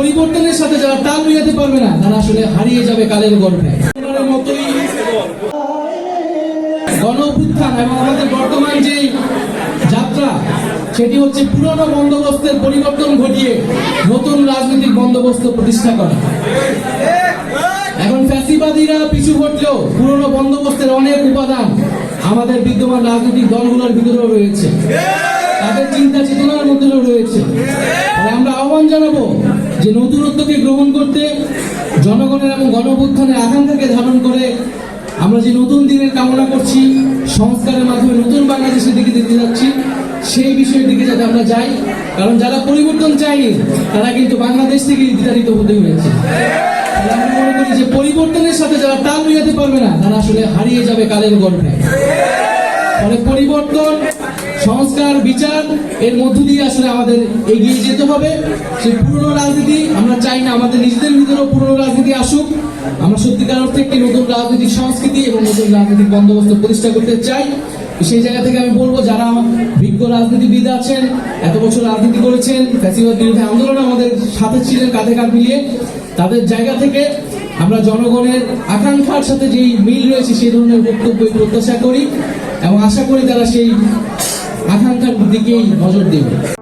পরিবর্তনের সাথে যারা তাল মিলাতে পারবে না, তারা আসলে হারিয়ে যাবে কালের গর্ভে। মতোই গণ অভ্যুত্থান এবং আমাদের বর্তমান যে যাত্রা, সেটি হচ্ছে পুরনো বন্দোবস্তের পরিবর্তন ঘটিয়ে নতুন রাজনৈতিক বন্দোবস্ত প্রতিষ্ঠা করা। এখন ফ্যাসিবাদীরা পিছু ঘটলেও পুরনো বন্দোবস্তের অনেক উপাদান আমাদের বিদ্যমান রাজনৈতিক দলগুলোর ভিতরেও রয়েছে। তাদের চিন্তা চেতনার মধ্যেও রয়েছে। আমরা আহ্বান জানাব যে নতুনত্বকে গ্রহণ করতে জনগণের এবং গণঅভ্যুত্থানের আকাঙ্ক্ষাকে ধারণ করে আমরা যে নতুন দিনের কামনা করছি, সংস্কারের মাধ্যমে নতুন বাংলাদেশের দিকে দিতে যাচ্ছি, সেই বিষয়ের দিকে যাতে আমরা যাই। কারণ যারা পরিবর্তন চায়নি, তারা কিন্তু বাংলাদেশ থেকে বিতাড়িত হতে হয়েছে। আমি মনে করি যে পরিবর্তনের সাথে যারা তাল মিলাতে পারবে না, তারা আসলে হারিয়ে যাবে কালের গর্ভে। ফলে পরিবর্তন সংস্কার, বিচার, এর মধ্য দিয়ে আসলে আমাদের এগিয়ে যেতে হবে। সেই পুরনো রাজনীতি, আমরা চাই না আমাদের নিজেদের ভিতরেও পুরনো রাজনীতি আসুক। আমরা সত্যিকার অর্থে একটি নতুন রাজনৈতিক সংস্কৃতি এবং নতুন রাজনৈতিক বন্দোবস্ত প্রতিষ্ঠা করতে চাই। সেই জায়গা থেকে আমি বলব, যারা বিজ্ঞ রাজনীতিবিদ আছেন, এত বছর রাজনীতি করেছেন, ফ্যাসিবাদ বিরোধী আন্দোলনে আমাদের সাথে ছিলেন কাঁধে কাঁধ মিলিয়ে, তাদের জায়গা থেকে আমরা জনগণের আকাঙ্ক্ষার সাথে যেই মিল রয়েছে, সেই ধরনের বক্তব্য প্রত্যাশা করি এবং আশা করি তারা সেই আকাঙ্ক্ষার দিকেই নজর দেবে।